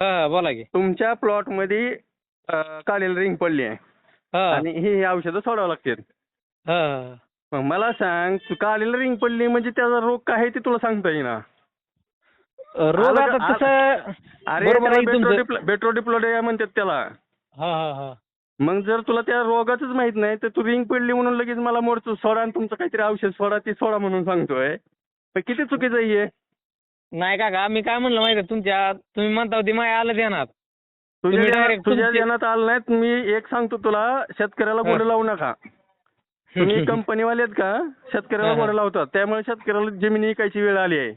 हा बोला की. तुमच्या प्लॉटमध्ये काढलेली रिंग पडली आहे. हा. आणि ही औषधं सोडावं लागतील. हा. मग मला सांग तू काढलेलं रिंग पडली म्हणजे त्याचा रोग काय आहे ते तुला सांगता येईना. रोग आता तसं अरे बेट्रोडिप्लोडिया म्हणतात त्याला. हा हा हा. मग जर तुला त्या रोगाचंच माहीत नाही तर तू रिंग पडली म्हणून लगेच मला मोडतो सोडा आणि तुमचं काहीतरी औषध सोडा ते सोडा म्हणून सांगतोय. किती चुकीचं आहे? नाही काका मी काय म्हणलं माहिती आहे तुमच्या तुम्ही म्हणता होती माय आलं ध्यानात तुझ्या तुम्ही direct तुझ्या तुमचे- ध्यानात आलं नाहीत मी एक सांगतो तुला शेतकऱ्याला गोड लावू नका. तुम्ही कंपनीवाले आहेत का? शेतकऱ्याला हा, हा. गोड लावतात त्यामुळे शेतकऱ्याला जमीन विकायची वेळ आली आहे.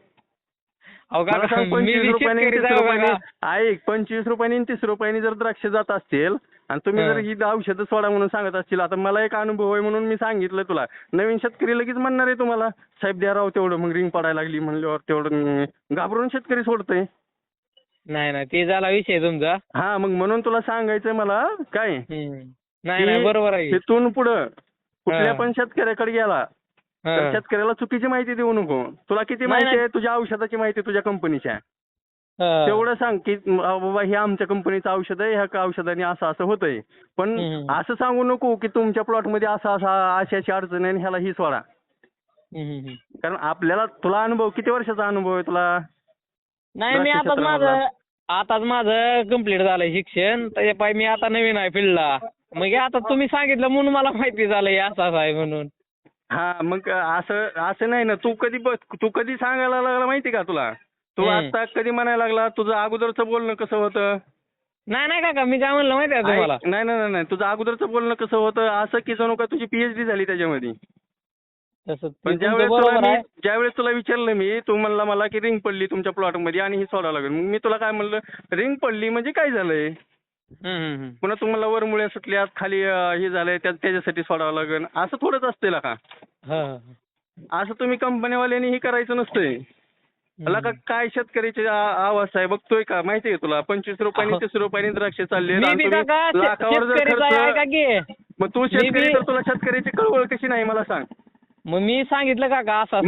अहो मला काका सांग मी पंचवीस बी रुपयांनी शेतकरीच तीस आहे हो रुपयांनी काका. ऐक पंचवीस रुपयांनी तीस रुपयांनी जर द्राक्ष जात असतील आणि तुम्ही. जर ही औषधं सोडा म्हणून सांगत असतील आता मला एक अनुभव आहे म्हणून मी सांगितलं तुला नवीन शेतकरी लगेच म्हणणार आहे तुम्हाला साहेब द्या राव तेवढं मग रिंग पडायला लागली म्हणल्यावर तेवढं घाबरून शेतकरी सोडतंय नाही नाही ते झाला विषय तुमचा हा मग म्हणून तुला सांगायचंय मला काय. नाही नाही बरोबर आहे तिथून पुढं कुठल्या. पण शेतकऱ्याकडे गेला. तर शेतकऱ्याला चुकीची माहिती देऊ नको तुला किती माहिती. आहे तुझ्या औषधाची माहिती तुझ्या कंपनीच्या. तेवढं सांग की बाबा हे आमच्या कंपनीचं औषध आहे ह्या औषधाने असं असं होतंय. पण. असं सांगू नको की तुमच्या प्लॉटमध्ये असं असं अशी अशी अडचण आहे आणि ह्याला ही सोडा. कारण आपल्याला तुला अनुभव किती वर्षाचा अनुभव आहे तुला? नाही मी आताच. माझं आताच माझं कंप्लीट झालंय शिक्षण. त्याच्या पाय मी आता नवीन आहे फील्डला मग आता तुम्ही सांगितलं म्हणून मला माहिती झालं हे असं असं आहे म्हणून. हा मग असं असं नाही ना. तू कधी तू कधी सांगायला लागला माहिती का तुला? तू. आता कधी म्हणायला लागला? तुझं अगोदरचं बोलणं कसं होतं? नाही नाही काका मी काय म्हणलं माहिती आहे तुम्हाला? ऐक, नाही नाही नाही, नाही. तुझं अगोदरचं बोलणं कसं होतं? असं की जणू का तुझी पीएचडी झाली त्याच्यामध्ये? तसं ते पण तुमचं ज्यावेळेस तुला बरोबर मी आहे. ज्यावेळेस तुला विचारलं मी तू म्हणला मला की रिंग पडली तुमच्या प्लॉटमध्ये आणि ही सोडावं लागेल. मग मी तुला काय म्हणलं? रिंग पडली म्हणजे काय झालंय? हम्म, हम्म, हम्म. पुन्हा तुम्हाला वर मुळ्या सुटल्यात खाली अं, हे झालंय त्या त्याच्यासाठी सोडावं लागेल. असं थोडंच असते का? हा, हा. असं तुम्ही कंपनीवाल्यांनी हे करायचं नसतंय. मला का काय शेतकऱ्याची आ- अवस्था आहे? बघतोय का? माहितीये का तुला? पंचवीस रुपयांनी. तीस रुपयांनी द्राक्ष चालले. लाखावर जर खर्च की मग तू शेतकरी तर तुला शेतकऱ्याची कळवळ कशी नाही? मला सांग. मग मी सांगितलं काका असं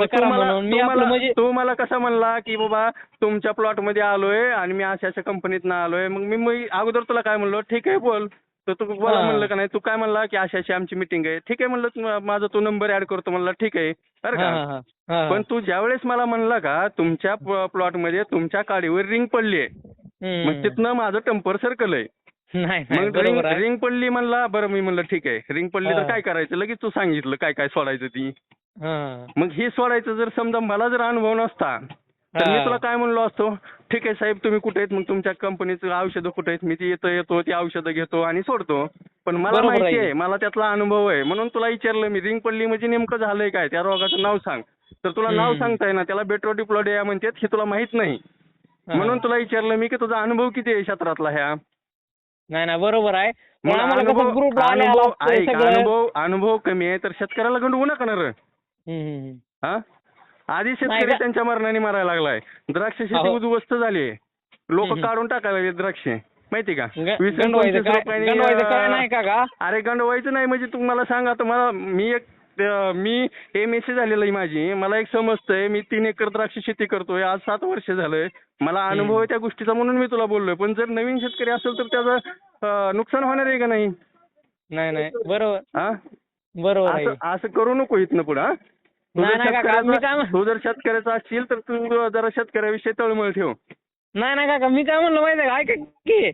म्हणजे तू मला कसं म्हणला की बाबा तुमच्या प्लॉटमध्ये आलोय आणि मी अशा अशा कंपनीत आलोय. मग मी मी अगोदर तुला काय म्हणलो? ठीक आहे बोल. तर तू बोला. म्हणलं का नाही तू काय म्हणला की अशी अशी आमची मिटिंग आहे ठीक आहे म्हणलं माझा तू नंबर ऍड करतो म्हणला ठीक आहे बरं का. पण तू ज्यावेळेस मला म्हणला का तुमच्या प्लॉटमध्ये तुमच्या काडीवर रिंग पडली आहे. मग तिथनं माझं टेम्पर सर्कल आहे मग रिंग रिंग पडली म्हणला बरं मी म्हणलं ठीक आहे रिंग पडली तर. काय करायचं लगेच तू सांगितलं काय काय सोडायचं ती. मग हे सोडायचं जर समजा मला जर अनुभव नसता तर मी. तुला काय म्हणलो असतो ठीक आहे साहेब तुम्ही कुठे आहेत? मग तुमच्या कंपनीचं औषधं कुठे आहेत? मी ती येतो येतो ती औषधं घेतो आणि सोडतो. पण मला बरोबर माहिती आहे. मला त्यातला अनुभव आहे. म्हणून तुला विचारलं मी रिंग पडली म्हणजे नेमकं झालंय काय? त्या रोगाचं नाव सांग. तर तुला नाव हम्म. सांगता ना त्याला बेट्रोडिप्लोडिया म्हणतात हे तुला माहीत नाही. हा. म्हणून तुला विचारलं मी की तुझा अनुभव किती आहे क्षेत्रातला ह्या? नाही नाही बरोबर आहे. पण मग आम्हाला अनुभव अनुभव आला ऐक सगळं. अनुभव अनुभव कमी आहे तर शेतकऱ्याला गंडवू नका ना रे. हम्म, हम्म, हम्म. हा? आधी शेतकरी त्यांच्या मरणाने मारायला लागलाय. द्राक्ष शेती. उद्ध्वस्त झाली लोक. काढून टाकायला द्राक्ष. माहिती का? वीस पंचवीस नाही का अरे गंडवायचं नाही म्हणजे तू मला सांग आता मला मी एक मी एम एस सी झालेलं आहे माझी. मला एक समजतंय मी तीन एकर द्राक्ष शेती करतोय आज सात वर्ष झालंय. मला अनुभव आहे त्या गोष्टीचा म्हणून मी तुला बोललोय. पण जर नवीन शेतकरी असेल तर त्याचं नुकसान होणार आहे का नाही? नाही बरोबर. हा बरोबर आहे. असं करू नको इथनं पुढं हा? नाही, जर नाही काका, मी काय शेतकऱ्याचा म्हण- तू जर शेतकऱ्याचा असशील तर तू जरा शेतकऱ्याविषयी तळमळ ठेव. नाही नाही काका मी काय म्हणलं माहिती आहे का? ऐका की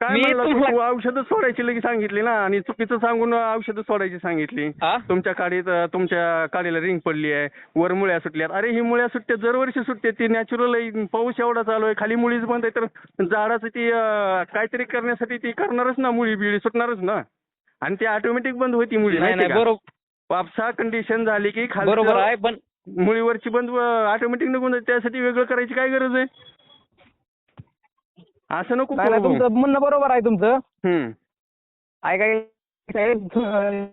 काय मी म्हणलं तू? तू औषधं सोडायची लगेच सांगितली ना आणि चुकीचं सांगून औषधं सोडायची सांगितली. हा? तुमच्या काडीत तुमच्या काडीला रिंग पडली आहे वर मुळ्या सुटल्यात. अरे ही मुळ्या सुटते दरवर्षी सुटते ती नॅचरल आहे पाऊस एवढा चालू आहे खाली मुळीच बंद आहे तर झाडाचं ती अं, काहीतरी करण्यासाठी ती करणारच ना मुळी बिळी सुटणारच ना. आणि ती ऑटोमॅटिक बंद होती मुळी नाही माहिती नाही का? बरोबर. वापसा कंडिशन झाली की खाली बरोबर आहे पण मुळीवरची बंद ऑटोमॅटिक निघून जाते. त्यासाठी वेगळं करायची काय गरज आहे? असं नको नाही नाही, करू. तुमचं म्हणणं बरोबर आहे तुमचं. हम्म. ऐका साहेब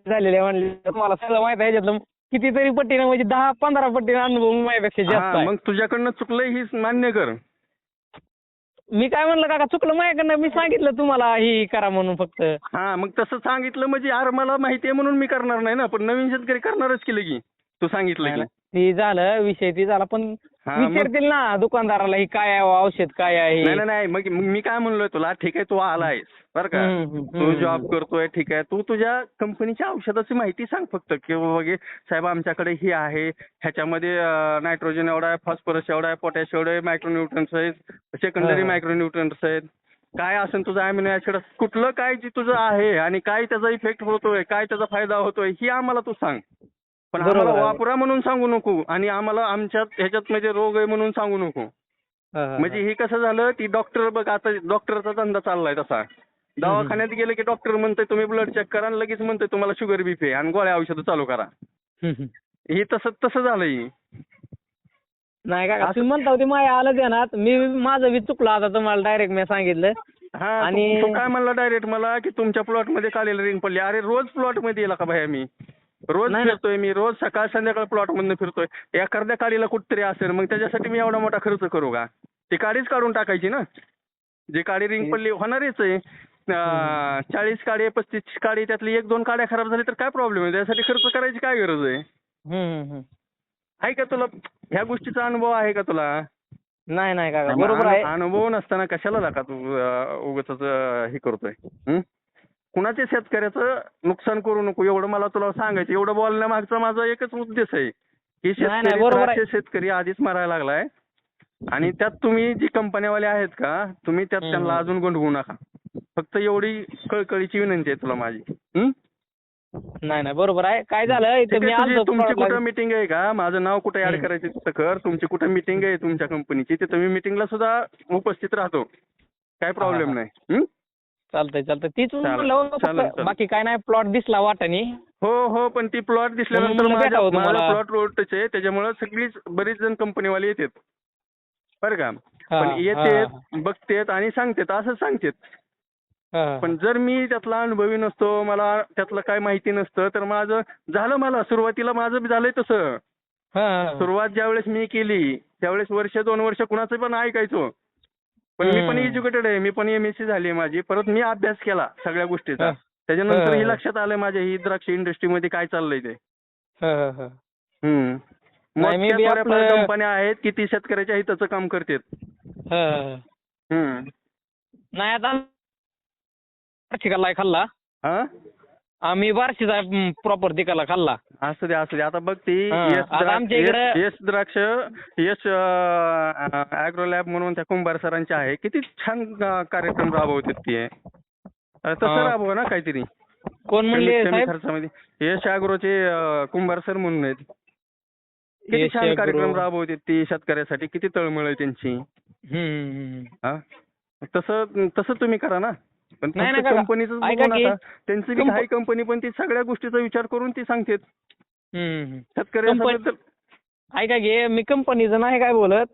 झालेले म्हणले. तुम्हाला सगळं माहिती आहे याच्यातलं. कितीतरी पट्टीनं म्हणजे दहा पंधरा पट्टीनं अनुभव माझ्यापेक्षा जास्त हा, आहे. मग तुझ्याकडनं चुकलंय ही मान्य कर. मी काय म्हणलं काका चुकलं माझ्याकडनं मी सांगितलं तुम्हाला ही करा म्हणून फक्त. हा मग तसं सांगितलं म्हणजे यार मला माहिती आहे म्हणून मी करणार नाही ना पण नवीन शेतकरी करणारच केलं की तू सांगितलं की. ती झालं विषय ती झाला पण हा, मग- विचारतील ना दुकानदाराला ही काय आहे औषध काय आहे? नाही नाही नाही मग मग मी काय म्हणलोय तुला? ठीक आहे तू आलायस बरं का? हम्म, हम्म, तू हम्म. जॉब करतोय ठीक आहे. तू तुझ्या कंपनीच्या औषधाची माहिती सांग फक्त की बाबा की साहेब आमच्याकडे ही आहे. ह्याच्यामध्ये नायट्रोजन एवढा आहे फॉस्फरस एवढा आहे पोटॅश एवढं आहे मायक्रोन्यूट्रन्स आहेत सेकंडरी हा. मायक्रोन्यूट्रन्स आहेत. काय असेल तुझं अमिनो ऍसिड कुठलं काय जे तुझं आहे आणि काय त्याचा इफेक्ट होतोय काय त्याचा फायदा होतोय ही आम्हाला तू सांग. पण बरोबर आम्हाला आहे. वापरा म्हणून सांगू नको आणि आम्हाला आमच्यात ह्याच्यात म्हणजे रोग आहे म्हणून सांगू नको. हा, हा, म्हणजे हे. कसं झालं ती डॉक्टर बघ आता डॉक्टरचा धंदा चाललाय तसा. दवाखान्यात गेले की डॉक्टर म्हणतोय तुम्ही ब्लड चेक करा आणि लगेच म्हणतोय तुम्हाला शुगर बीपी आहे आणि गोळ्या औषधं चालू करा. हम्म, हम्म. हे तसं तसं झालंय. नाही का तुम्ही म्हणता होते माझ्या आलं ध्यानात मी माझं बी चुकलं आता तुम्हाला डायरेक्ट मी सांगितलं. हा आणि- आणि तो काय म्हणला डायरेक्ट मला की तुमच्या प्लॉटमध्ये कालेला रिंग पडली. अरे रोज प्लॉटमध्ये येला का भाया मी रोज. फिरतोय मी रोज सकाळ संध्याकाळ प्लॉट मधनं फिरतोय. एखाद्या काडीला कुठतरी असेल मग त्याच्यासाठी मी एवढा मोठा खर्च करू का? ती काडीच काढून टाकायची ना? जी काडी रिंग पडली होणारच आहे. चाळीस काडी पस्तीस काडी त्यातली एक दोन काड्या खराब झाली तर काय प्रॉब्लेम आहे? त्यासाठी खर्च करायची काय गरज आहे. आहे का तुला? ह्या गोष्टीचा अनुभव आहे का तुला? नाही नाही काका. बरोबर आहे. अनुभव नसताना कशाला लागा तू उगाच हे करतोय? कुणाच्या शेतकऱ्याचं नुकसान करू नको एवढं मला तुला सांगायचं एवढं बोलण्यामागचा माझा एकच उद्देश आहे की नाही, नाही, शेतकरी बरोबर आहे. द्राक्ष शेतकरी आधीच मरायला लागलाय आणि त्यात तुम्ही जी कंपन्यावाले आहेत का तुम्ही त्यात. त्यांना अजून गोंधवू नका फक्त एवढी कळकळीची विनंती आहे तुला माझी हं? नाही नाही बरोबर आहे काय झालं इथे ठीक मी आहे, तुझी- आलतो तुमची कुठं मिटिंग आहे का माझं नाव कुठे ऍड. करायचं तिथं कर तुमची कुठं मिटिंग आहे तुमच्या कंपनीची तिथं मी मिटिंगला सुद्धा उपस्थित राहतो काय प्रॉब्लेम हा. नाही हं? चालतंय चालतंय. तीच म्हणलं हो, चालेल, फक्त चालेल. बाकी काय नाही प्लॉट दिसला वाटानी हो हो पण ती प्लॉट दिसल्यानंतर म्हणून माझ्या भेटावं माझा तुम्हाला. प्लॉट रोडच आहे. त्याच्यामुळे सगळीच बरीच जण कंपनीवाले येतात. बरं का? हा, पण हा, येतेत बघतेत आणि सांगतेत असं सांगतेत. पण जर मी त्यातला अनुभवी नसतो मला त्यातलं काय माहिती नसतं तर माझं झालं मला सुरुवातीला माझं बी झालंय तसं. सुरुवात ज्यावेळेस मी केली त्यावेळेस वर्ष दोन वर्ष कुणाचं पण ऐकायचो. पण मी पण. एज्युकेटेड आहे मी पण एम एस सी झाली आहे माझी परत मी अभ्यास केला सगळ्या गोष्टीचा. त्याच्यानंतर ही. लक्षात आलं माझ्या ही द्राक्ष इंडस्ट्रीमध्ये काय चाललंय ते हा, हा, हा. कंपन्या आहेत की ती शेतकऱ्याच्या हिताचं काम करतात हा, हा. हम्म. नाही आता खाल्ला हा आम्ही बार्शीचा प्रॉपर तिकडला खाल्ला. असू दे असू दे. आता बघ ती हा, यश आता द्राक्ष- आमच्या इकडं- यश- यश द्राक्ष यश अॅग्रो लॅब म्हणून त्या कुंभार सरांचे आहे. किती छान अं, कार्यक्रम राबवतात ती. तसं हा. राबवा ना काहीतरी. कोण म्हणले कमीत कमी साहेब? खर्चामध्ये. यश अॅग्रोचे अं, कुंभार सर म्हणून आहेत. किती यश छान. कार्यक्रम राबवतात ती शेतकऱ्यासाठी. किती तळमळ आहे त्यांची. हम्म, हम्म. हा? तसं तसं तुम्ही करा ना. पण नाही, काका. कंपनीचं ऐका की, त्यांची बी कंप- काही कंपनी पण ती सगळ्या गोष्टीचा विचार करून ती सांगतात हम्म, हम्म. शेतकऱ्याबद्दल ऐका घे मी कंपनीचं नाही काय बोलत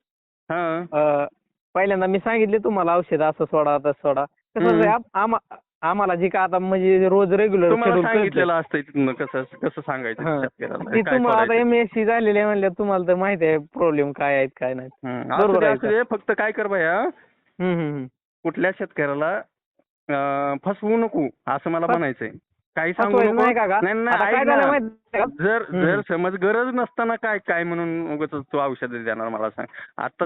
हा अं, पहिल्यांदा मी सांगितले तुम्हाला औषध असं सोडा तसं सोडा कसं हम्म. आहे, आम- आम- आम्हाला जी का आता म्हणजे रोज रेग्युलर तुम्हाला सांगितलेलं असतं कसं कसं सांगायचं हा. शेतकऱ्याला ती काय तुम्हाला आता सोडायचं. एम एस सी झालेले म्हणल्या तुम्हाला तर माहिती आहे प्रॉब्लेम काय आहेत काय नाही. असू बरोबर दे आहे असू दे फक्त काय कर बाया हम्म, हम्म, हम्म. कुठल्या शेतकऱ्याला फसवू नको असं मला म्हणायचंय. काही सांगू नको. नाही? नाही आता? जर. जर समज गरज नसताना काय काय म्हणून उगाच तू औषध देणार मला सांग.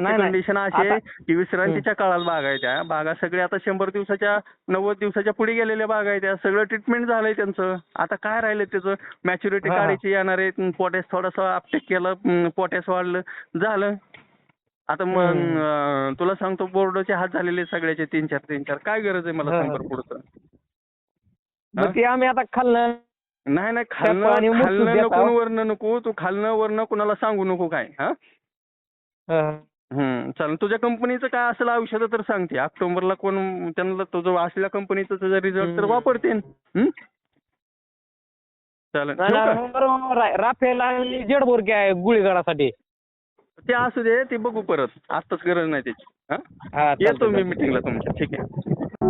नाही. कंडिशन अशी आहे आता- की विश्रांतीच्या काळात बागा त्या बागा सगळ्या आता शंभर दिवसाच्या नव्वद दिवसाच्या पुढे गेलेल्या बागा त्या सगळं ट्रीटमेंट झालंय त्यांचं. आता काय राहिलं त्याचं? मॅच्युरिटी. काढायची येणार आहे पोटॅश थोडंसं अपटेक केलं पोटॅश वाढलं. झालं. आता मग तुला सांगतो बोर्डाचे हात झालेले सगळ्याचे तीन चार तीन चार काय गरज आहे मला सांग. बरं पुढचं मग ते आम्ही आता खाल्लं नाही नाही खालनं खालनं नको. वरनं नको तू खालनं वरनं कुणाला सांगू नको काय हा. हम्म चालेल तुझ्या कंपनीचं काय असेल औषधं तर सांगते ऑक्टोबरला कोण त्यांना तुझं असलेल्या कंपनीचं तुझा रिझल्ट तर. वापरते? चालेल. राफेल आणि जेडबोरकी आहे गुळीगडासाठी ते असू दे ते बघू परत. आत्ताच गरज नाही त्याची. हा? हा येतो मी. मिटिंगला तुमच्या. ठीक आहे.